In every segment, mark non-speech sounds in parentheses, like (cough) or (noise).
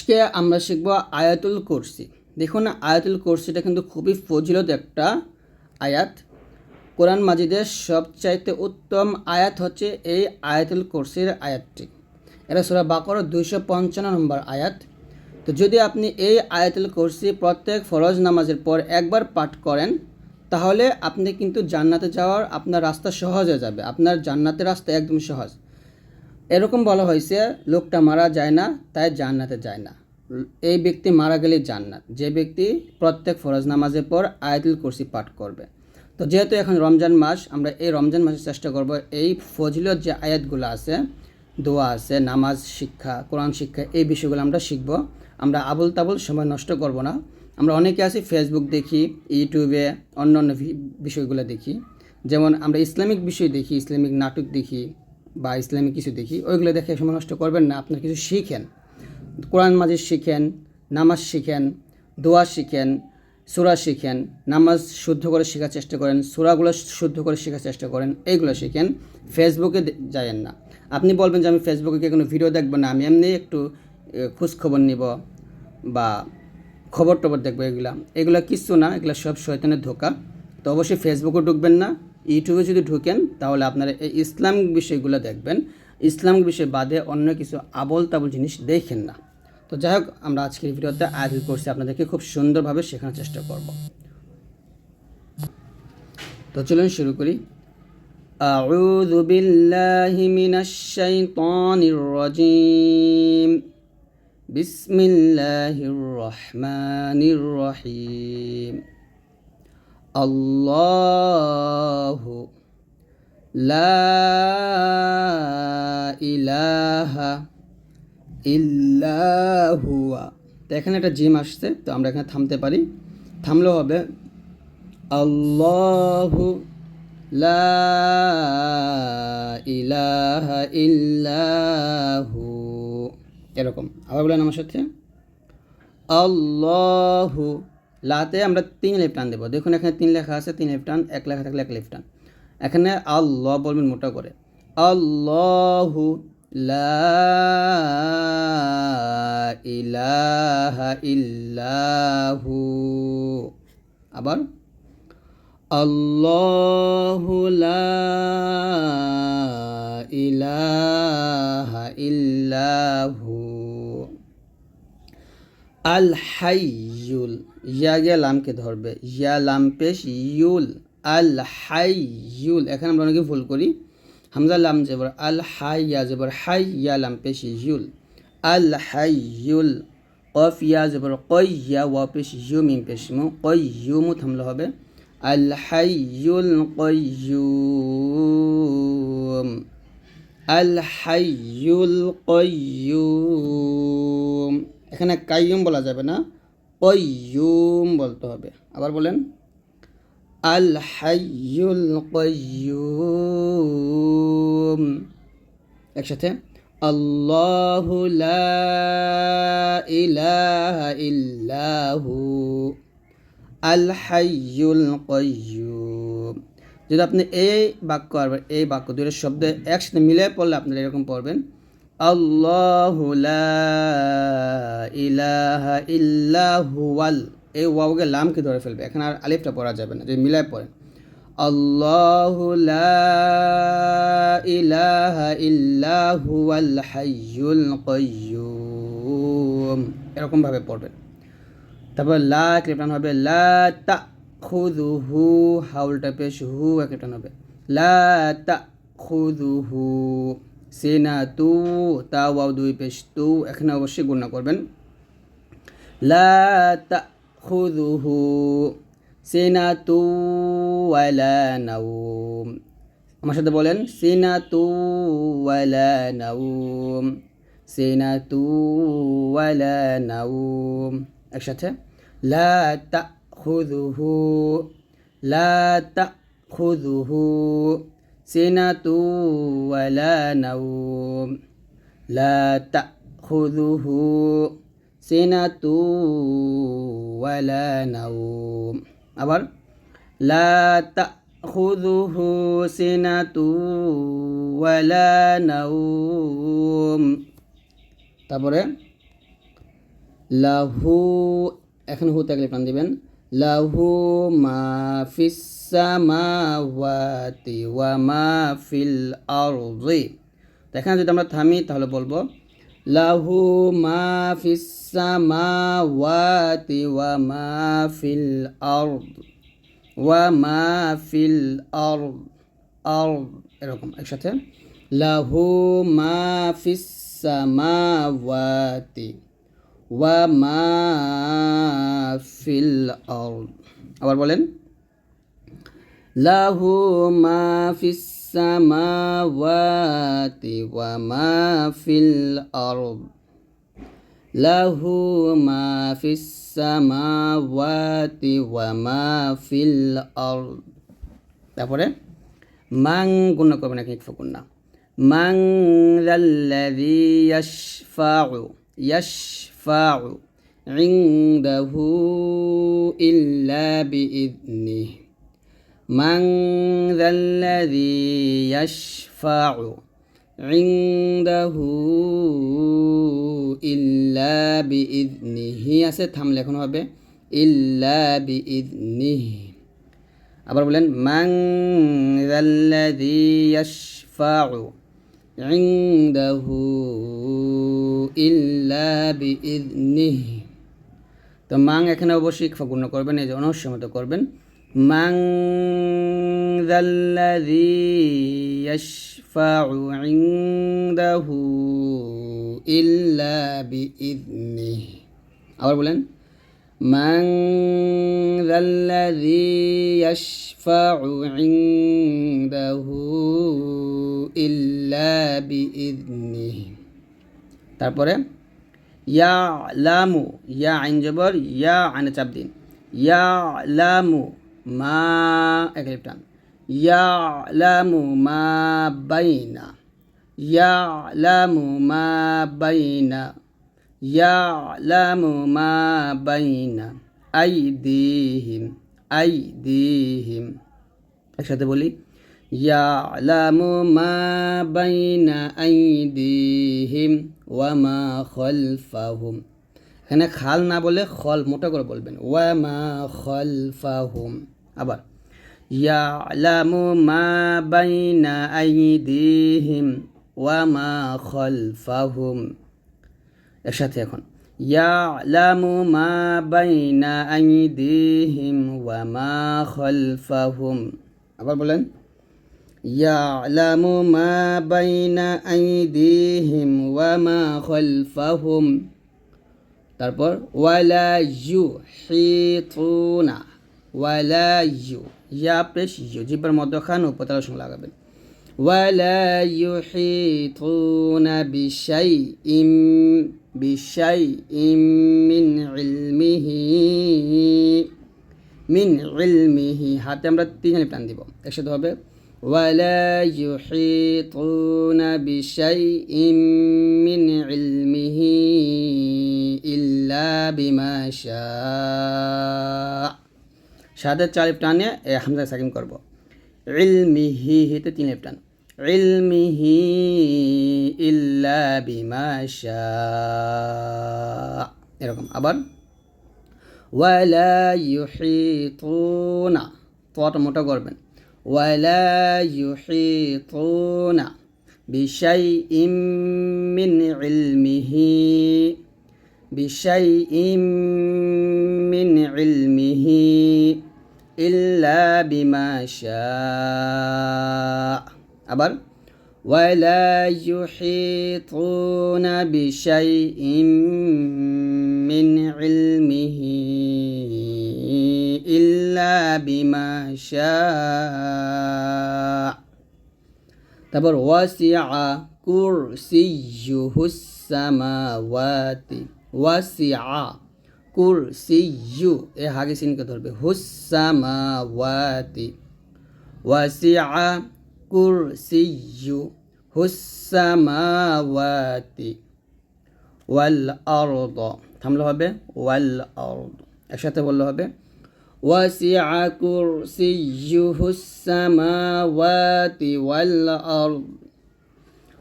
আজকে আমরা শিখব আয়াতুল কুরসি। দেখুন, আয়াতুল কুরসিটা কিন্তু খুবই ফজিলত একটা আয়াত। কোরআন মাজিদের সবচাইতে উত্তম আয়াত হচ্ছে এই আয়াতুল কুরসির আয়াতটি। এটা সুরা বাকর দুইশো পঞ্চান্ন নম্বর আয়াত। তো যদি আপনি এই আয়াতুল কুরসি প্রত্যেক ফরজ নামাজের পর একবার পাঠ করেন, তাহলে আপনি কিন্তু জান্নাতে যাওয়ার আপনার রাস্তা সহজ হয়ে যাবে। আপনার জান্নাতের রাস্তা একদম সহজ। এরকম বলা হয়েছে, লোকটা মারা যায় না, তাই জান্নাতে যায় না। এই ব্যক্তি মারা গেলে জান্নাত। যে ব্যক্তি প্রত্যেক ফরজ নামাজের পর আয়াতুল কুরসি পাঠ করবে। তো যেহেতু এখন রমজান মাস, আমরা এই রমজান মাসে চেষ্টা করব এই ফজিলত যে আয়াতগুলো আছে, দোয়া আছে, নামাজ, শিক্ষা, কোরআন শিক্ষা, এই বিষয়গুলো আমরা শিখব। আমরা আবুল তাবুল সময় নষ্ট করব না। আমরা অনেকে আছি ফেসবুক দেখি ইউটিউবে অন্য অন্য বিষয়গুলো দেখি। যেমন আমরা ইসলামিক বিষয় দেখি, ইসলামিক নাটক দেখি বা ইসলামী কিছু দেখি ওইগুলো দেখে সময় নষ্ট করবেন না আপনার কিছু শিখেন। কোরআন মাজিদ শিখেন নামাজ শিখেন দোয়া শিখেন সুরা শিখেন নামাজ শুদ্ধ করে শেখার চেষ্টা করেন সুরাগুলো শুদ্ধ করে শেখার চেষ্টা করেন এইগুলো শিখেন ফেসবুকে যায়েন না। আপনি বলবেন যে আমি ফেসবুকে কোনো ভিডিও দেখব না আমি এমনি একটু এ, খোঁজ নিব বা খবর টবর দেখব এগুলা। এগুলো কিচ্ছু না এগুলো সব শয়তানের ধোকা। তো অবশ্যই ফেসবুকে ঢুকবেন না ইউটিউবে যদি ঢুকেন তাহলে আপনারা এই ইসলামিক বিষয়গুলো দেখবেন ইসলামিক বিষয় বাদে অন্য কিছু আবল তাবল জিনিস দেখেন না তো যাই হোক আমরা আজকের ভিডিওতে আয়োজন করছি আপনাদেরকে খুব সুন্দরভাবে শেখানোর চেষ্টা করব তো চলুন শুরু করি أعوذ بالله من الشيطان الرجيم بسم الله الرحمن الرحيم আল্লাহ ইলাহা ইল্লাহুয়া তো এখানে একটা জিম আসছে, তো আমরা এখানে থামতে পারি। থামলেও হবে। আল্লাহু লা ইলাহা ইল্লাহু এরকম। আবার বলেন আমার সাথে। আল্লাহ লাতে আমরা তিন লেফট টান দেবো। দেখুন, এখানে তিন লেখা আছে, তিন লেফট টান এক লেখা থাকলে এক লেফট টান এখানে আল্লাহ বলবেন মোটা করে। আল্লাহু লা ইলাহা ইল্লাহু। আবার, আল্লাহু লা ইলাহা ইল্লাহু। আল হাইয়ুল ইয়া গিয়া লামকে ধরবে। ইয়া লাম পেশ ইউল আল হাই ইউল এখানে আমরা অনেকে ভুল করি। হামজা লাম জবর আল হাইয়া জবর হাই ইয়া লাম পেশ ইউল। আল হাই ইউল কফ ইয়া জবর কই ইয়া ওয়া পেশ ইউ মিম পেশ মু। কই ইউ মু থামলে হবে। আল হাইয়ুল কয়্যুম আল হাইয়ুল কয়্যুম এখানে কাইয়ুম বলা যাবে না। কয়্যুম বলতে হবে। আবার বলেন আল হাইয়ুল কয়্যুম একসাথে, আল্লাহু লা ইলাহা ইল্লাহু আল হাইয়ুল কয়্যুম যদি আপনি এই বাক্য আর এই বাক্য দুটো শব্দ একসাথে মিলে পড়লে আপনারা এরকম পড়বেন। আল্লাহু লা ইলাহা ইল্লাহুয়াল এই ওয়াওকে লামকে ধরে ফেলবে? এখানে আর আলিফটা পড়া যাবে না, যদি মিলায় পড়েন আল্লাহু লা ইলাহা ইল্লাহুয়াল হাইয়ুল কয়্যুম এরকমভাবে পড়বেন তারপর লা ক্লিপটান হবে, লা তা খুদুহু হাউলটা পেশ হু ক্লিপটান হবে। লা তা খুদুহু সিনা তু তা ওয়াও, দুই পেশ তু, এখানে অবশ্যই গুণা করবেন। লা তা খুদুহু সিনা তু ওয়ালা নাউম আমার সাথে বলেন, সিনা তু ওয়ালা নাউম সিনা তু ওয়ালা নাউম একসাথে, লা তাখুযুহু লা তাখুযুহু। সিনাতু ওয়ালা নাউম লা তাখুযুহু সিনাতু ওয়ালা নাউম আবার, লা তাখুযুহু সিনাতু ওয়ালা নাউম তারপরে, লাহু, এখানে হু থাকলে প্রাণ দিবেন। লাহু মা ফিস সামাওয়াতি ওয়া মা ফিল আরদি তো এখানে যদি আমরা থামি, তাহলে বলব, লাহু মা ফিস সামাওয়াতি ওয়া মা ফিল আরদ ওয়া মা ফিল আরদ আরদ, এরকম একসাথে, লাহু মা ফিস সামাওয়াতি ওয়া মা ফিল আরদ। আবার বলেন লাহু মা ফিস সামাওয়াতি ওয়া মা ফিল আরদ লাহু মা ফিস সামাওয়াতি ওয়া মা ফিল আরদ তারপরে, মাং গুণ করবেন আপনি ফকুন্না মাং যাল্লাযী ইয়াশফাউ ইয়াশফাউ। ইনদাহু ইল্লা বিইذনিহি من ذا الذي يشفع عنده إلا بإذنه আছে থামলে এখন হবে إلا بإذنه আবার বলেন من ذا الذي يشفع عنده إلا بإذنه তো মাং এখানে অবশ্যই গুণ করবেন এই যে অনস্যমত করবেন من ذا الذي يشفع عنده إلا بإذنه. أول بولن من ذا الذي يشفع عنده إلا بإذنه. تابعوا يا لامو يا عنجبر يا عن تبدين يا لامو মা একালিপ টান ইয়া লামু মা বাইনা। ইয়া লামু মা বাইনা। ইয়ালামু মা বাইনা। আইদিহিম আইদিহিম। একসাথে বলি, ইয়ালামু মা বাইনা, আইদিহিম। ওয়া মা খলফাহুম। এখানে খাল না বলে খল, মোটা করে বলবেন। ওয়া মা খলফাহুম। আবার, ইয়ালামু মা বাইনা আইদিহিম, ওয়া মা খলফাহুম। একসাথে এখন, ইয়ালামু মা বাইনা আইদিহিম, ওয়া মা খলফাহুম। আবার বলেন, ইয়ালামু মা বাইনা আইদিহিম, ওয়া মা খলফাহুম। তারপর ওয়ালা ইউ হিথুনা ওয়ালা ইউ, ইয়া প্রেস, ইউ, জিব্বার মধ্যখান উপতলা সঙ্গে লাগাবেন। ওয়ালা ইউ হিথুনা বিশাই ইম বিশাই ইম মিন ইলমিহি মিন ইলমিহি, হাতে আমরা তিন টান দিব। একসাথে হবে ولا يحيطون بشيء من علمه إلا بما شاء সাদের চার টানে হামজা সাকিম করব ইলমিহি হিতে তিন টান علمه إلا بما شاء এরকম আবার ওয়ালা ইউহিতুনা তোয়াটা মোটা করবেন ولا يحيطون بشيء من علمه بشيء من علمه إلا بما شاء. أبر. ولا يحيطون بشيء من علمه. বিমা তারপর ওয়াসিয়া কুরসিয়ুহুস সামাওয়াতি। ওয়াসিয়া কুরসিয়ু, এ হাগে সিনকে ধরবে হুসামাওয়াতি ওয়াসিয়া কুরসিয়ু হুসামাওয়াতি ওয়াল আরদ, থামলে হবে, ওয়াল আরদ। একসাথে বলল হবে وسع كرسيه السماوات والأرض.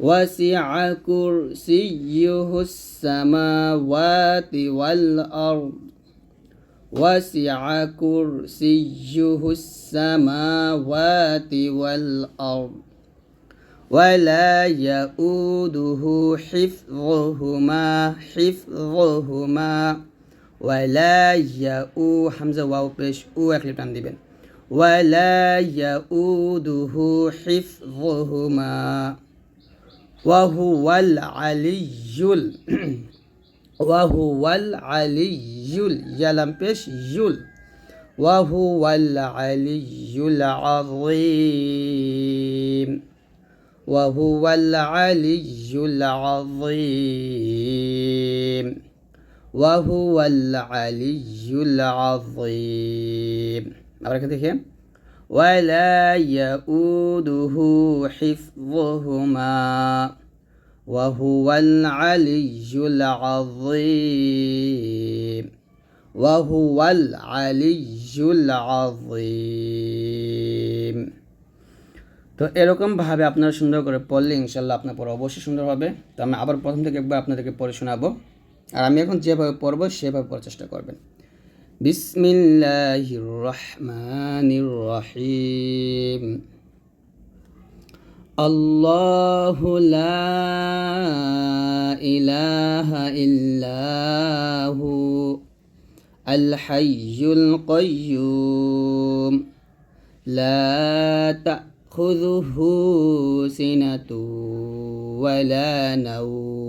وسع كرسيه السماوات والأرض. وسع كرسيه السماوات والأرض. ولا يؤوده حفظهما حفظهما. ولا يؤ حمزة واو পেশ ও এক টান দিবেন ولا يؤوده حفظهما وهو العلي ال- (clears throat) وهو العلي ال- يلم পেশ يل وهو العلي العظيم وهو العلي العظيم وهو العلي العظيم আবার এখানে দেখে ولا يؤوده حفظهما وهو العلي العظيم وهو العلي العظيم তো এরকমভাবে আপনারা সুন্দর করে পড়লে ইনশাল্লাহ আপনার পড়া অবশ্যই সুন্দর হবে তো আমি আবার প্রথম থেকে একবার আপনাদেরকে পড়ে শোনাবো আর আমি এখন যেভাবে পড়বো সেভাবে পড়ার চেষ্টা করবেন বিসমিল্লাহির রহমানির রহিম الله لا إله إلا هو الحي القيوم لا تأخذه سنة ولا نوم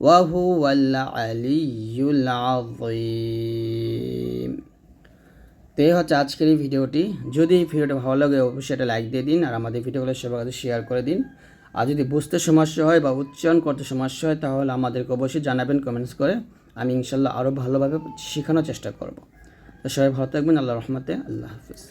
وهو العلي العظيم তো এই হচ্ছে আজকের এই ভিডিওটি যদি এই ভিডিওটা ভালো লাগে অবশ্যই এটা লাইক দিয়ে দিন আর আমাদের ভিডিওগুলো সবার কাছে শেয়ার করে দিন আর যদি বুঝতে সমস্যা হয় বা উচ্চারণ করতে সমস্যা হয় তাহলে আমাদেরকে অবশ্যই জানাবেন কমেন্টস করে আমি ইনশাল্লাহ আরও ভালোভাবে শেখানোর চেষ্টা করব তো সবাই ভালো থাকবেন আল্লাহ রহমতে আল্লাহ হাফিজ